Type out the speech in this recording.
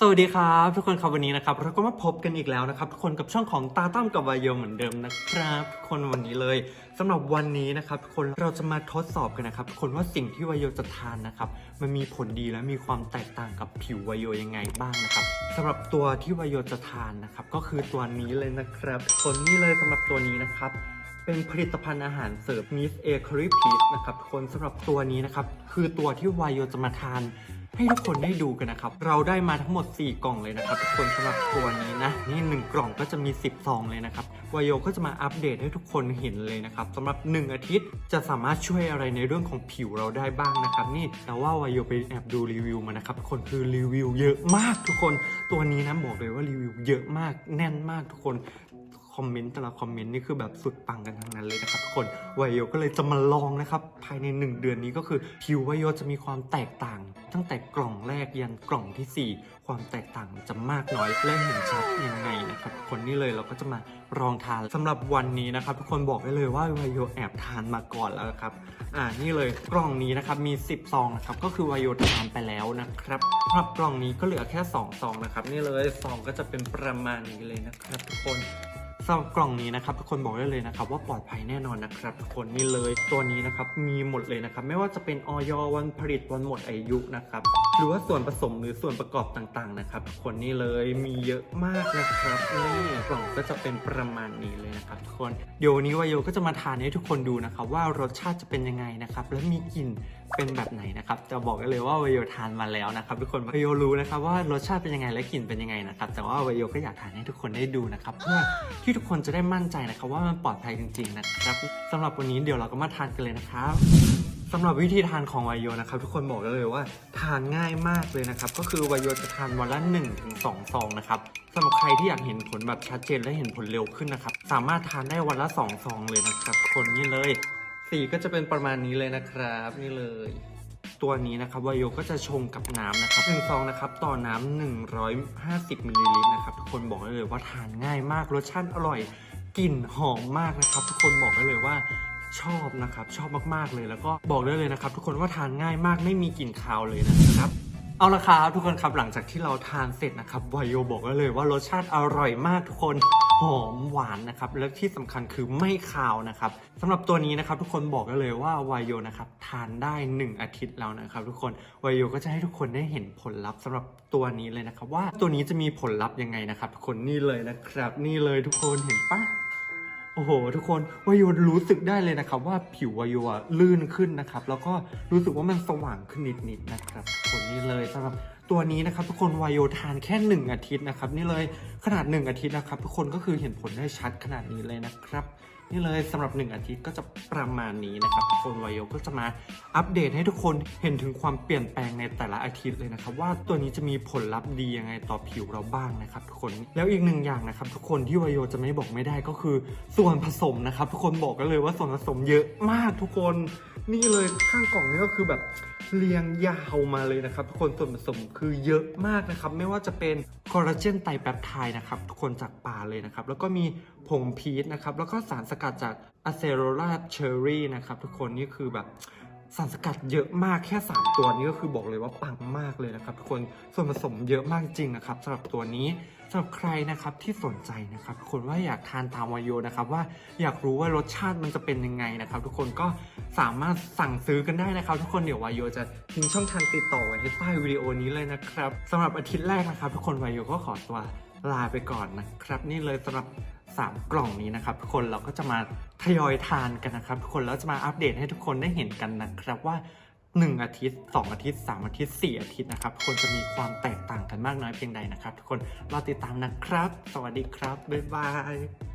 สวัสดีครับทุกคนครับวันนี้นะครับเราก็มาพบกันอีกแล้วนะครับทุกคนกับช่องของตาตั้มกับวายโยเหมือนเดิมนะครับทุกคนวันนี้เลยสำหรับวันนี้นะครับทุกคนเราจะมาทดสอบกันนะครับทุกคนว่าสิ่งที่วายโยจะทานนะครับมันมีผลดีและมีความแตกต่างกับผิววายโยยังไงบ้างนะครับสำหรับตัวที่วายโยจะทานนะครับก็คือตัวนี้เลยนะครับคนนี่เลยสำหรับตัวนี้นะครับเป็นผลิตภัณฑ์อาหารเสริม Miss A Curry Peace นะครับทุกคนสำหรับตัวนี้นะครับคือตัวที่วายโยจะมาทาน ให้ทุกคนได้ดูกันนะครับ เราได้มาทั้งหมด 4 กล่องเลยนะครับ ทุกคนสำหรับตัวนี้นะ นี่ 1 กล่องก็จะมี 10 ซองเลยนะครับวายโยก็จะมาอัปเดตให้ทุกคนเห็นเลยนะครับสำหรับ 1 อาทิตย์จะสามารถช่วยอะไรในเรื่องของผิวเราได้บ้างนะครับ นี่แต่ว่าวายโยไปแอบดูรีวิวมานะครับทุกคนคือรีวิวเยอะมากทุกคนตัวนี้นะบอกเลยว่ารีวิวเยอะมากแน่นมากทุกคนคอมเมนต์แต่ละคอมเมนต์นี่คือแบบสุดปังกันทั้งนั้นเลยนะครับทุกคนวายโยก็เลยจะมาลองนะครับภายใน 1 เดือนนี้ก็คือผิววายโยจะมีความแตกต่าง ตั้งแต่กล่องแรกยันกล่องทีสี่ 4 ความแตกต่างจะมากน้อยและเห็นชัดยังไงนะครับคนนี่เลยเราก็จะมาลองทานสำหรับวันนี้นะครับ ทุกคนบอกได้เลยว่าวายโยแอบทานมาก่อนแล้วครับอ่านี่เลยกล่องนี้นะครับมี 10 ซองนะครับก็คือวายโยทานไปแล้วนะครับสำหรับกล่องนี้ก็เหลือแค่2ซองนะครับนี่เลยซองก็จะเป็นประมาณนี้เลยนะครับ ทุกคน สำหรับกล่องนี้นะครับทุกคนบอกได้เลยนะครับว่าปลอดภัยแน่นอนนะครับทุกคนนี่เลยตัวนี้นะครับมีหมดเลยนะครับไม่ว่าจะเป็นออยวันผลิตวันหมดอายุนะครับหรือว่าส่วนผสมหรือส่วนประกอบต่างๆนะครับทุกคนนี่เลยมีเยอะมากนะครับนี่กล่องก็จะเป็นประมาณนี้เลยนะครับทุกคนเดี๋ยววันนี้วายโยก็จะมาทานให้ทุกคนดูนะครับว่ารสชาติจะเป็นยังไงนะครับและมีกลิ่นเป็นแบบไหนนะครับจะบอกได้เลยว่าวายโยทานมาแล้วนะครับทุกคนวายโยรู้นะครับว่ารสชาติเป็นยังไงและกลิ่นเป็นยังไงนะครับแต่ว่าวายโยก็อยากทานให้ทุกคนได้ดูนะครับเพื่อที่ทุกคนจะได้มั่นใจนะครับว่ามันปลอดภัยจริงๆนะครับสำหรับวันนี้เดี๋ยวเราก็มาทานกันเลยนะครับสำหรับวิธีทานของวายโยนะครับ ทุกคนบอกเลยว่าทานง่ายมากเลยนะครับ ก็คือวายโยจะทานวันละ1-2ถึงสซองนะครับสำหรับใครที่อยากเห็นผลแบบชัดเจนและเห็นผลเร็วขึ้นนะครับ สามารถทานได้วันละ2ซองเลยนะครับคนนี่เลย สีก็จะเป็นประมาณนี้เลยนะครับ นี่เลย ตัวนี้นะครับวายโยก็จะชงกับน้ำนะครับหนึ่งซองนะครับต่อน้ำ150มิลลิลิตรนะครับทุกคนบอกได้เลยว่าทานง่ายมากรสชาติอร่อยกลิ่นหอมมากนะครับทุกคนบอกได้เลยว่าชอบนะครับชอบมากๆเลยแล้วก็บอกได้เลยนะครับ ทุกคนว่าทานง่ายมากไม่มีกลิ่นคาวเลยนะครับ เอาละครับทุกคนครับหลังจากที่เราทานเสร็จนะครับวายโยบอกได้เลยว่ารสชาติอร่อยมากทุกคนหอมหวานนะครับและที่สำคัญคือไม่คาวนะครับสำหรับตัวนี้นะครับทุกคนบอกได้เลยว่าวายโยนะครับทานได้ 1 อาทิตย์แล้วนะครับทุกคนวายโยก็จะให้ทุกคนได้เห็นผลลัพธ์สำหรับตัวนี้เลยนะครับว่าตัวนี้จะมีผลลัพธ์ยังไงนะครับทุกคนนี่เลยนะครับ นี่เลยทุกคนเห็นปะ โอ้โห ทุกคนวายโยรู้สึกได้เลยนะครับ ว่าผิววายโอะลื่นขึ้นนะครับ แล้วก็รู้สึกว่ามันสว่างขึ้นนิดๆนะครับทุกคนนี่เลยสำหรับตัวนี้นะครับ ทุกคนวายโยทานแค่ 1 อาทิตย์นะครับ นี่เลยขนาด 1 อาทิตย์นะครับ ทุกคนก็คือเห็นผลได้ชัดขนาดนี้เลยนะครับ นี่เลยสำหรับ 1 อาทิตย์ก็จะประมาณนี้นะครับทุกคนวายโยก็จะมาอัปเดตให้ทุกคนเห็นถึงความเปลี่ยนแปลงในแต่ละอาทิตย์เลยนะครับว่าตัวนี้จะมีผลลัพธ์ดียังไงต่อผิวเราบ้างนะครับทุกคนแล้วอีกหนึ่งอย่างนะครับทุกคนที่วายโยจะไม่บอกไม่ได้ก็คือส่วนผสมนะครับทุกคนบอกกันเลยว่าส่วนผสมเยอะมากทุกคน นี่เลยข้างกล่องนี้ก็คือแบบ เรียงยาวมาเลยนะครับ ทุกคนส่วนผสมคือเยอะมากนะครับ ไม่ว่าจะเป็นคอลลาเจนไตรแปปไทด์นะครับ ทุกคนจากป่าเลยนะครับ แล้วก็มีผงพีชนะครับ แล้วก็สารสกัดจากอะเซโรลาเชอร์รี่นะครับ ทุกคนนี่คือแบบ สารสกัดเยอะมากแค่ 3 ตัวนี้ก็คือบอกเลยว่าปังมากเลยนะครับทุกคนส่วนผสมเยอะมากจริงนะครับสำหรับตัวนี้สำหรับใครนะครับที่สนใจนะครับทุกคนว่าอยากทานตามวายโยนะครับว่าอยากรู้ว่ารสชาติมันจะเป็นยังไงนะครับ ทุกคนก็สามารถสั่งซื้อกันได้นะครับ ทุกคนเดี๋ยววายโยจะทิ้งช่องทางติดต่อไว้ให้ใต้วิดีโอนี้เลยนะครับสำหรับอาทิตย์แรกนะครับ ทุกคนวายโยก็ขอตัวลาไปก่อนนะครับ นี่เลยสำหรับ 3 กล่องนี้นะครับทุกคนเราก็จะมาทยอยทานกันนะครับทุกคนแล้วจะมาอัปเดตให้ทุกคนได้เห็นกันนะครับว่า 1 อาทิตย์ 2 อาทิตย์ 3 อาทิตย์ 4 อาทิตย์นะครับทุกคนจะมีความแตกต่างกันมากน้อยเพียงใดนะครับ ทุกคนรอติดตามนะครับ สวัสดีครับบ๊ายบาย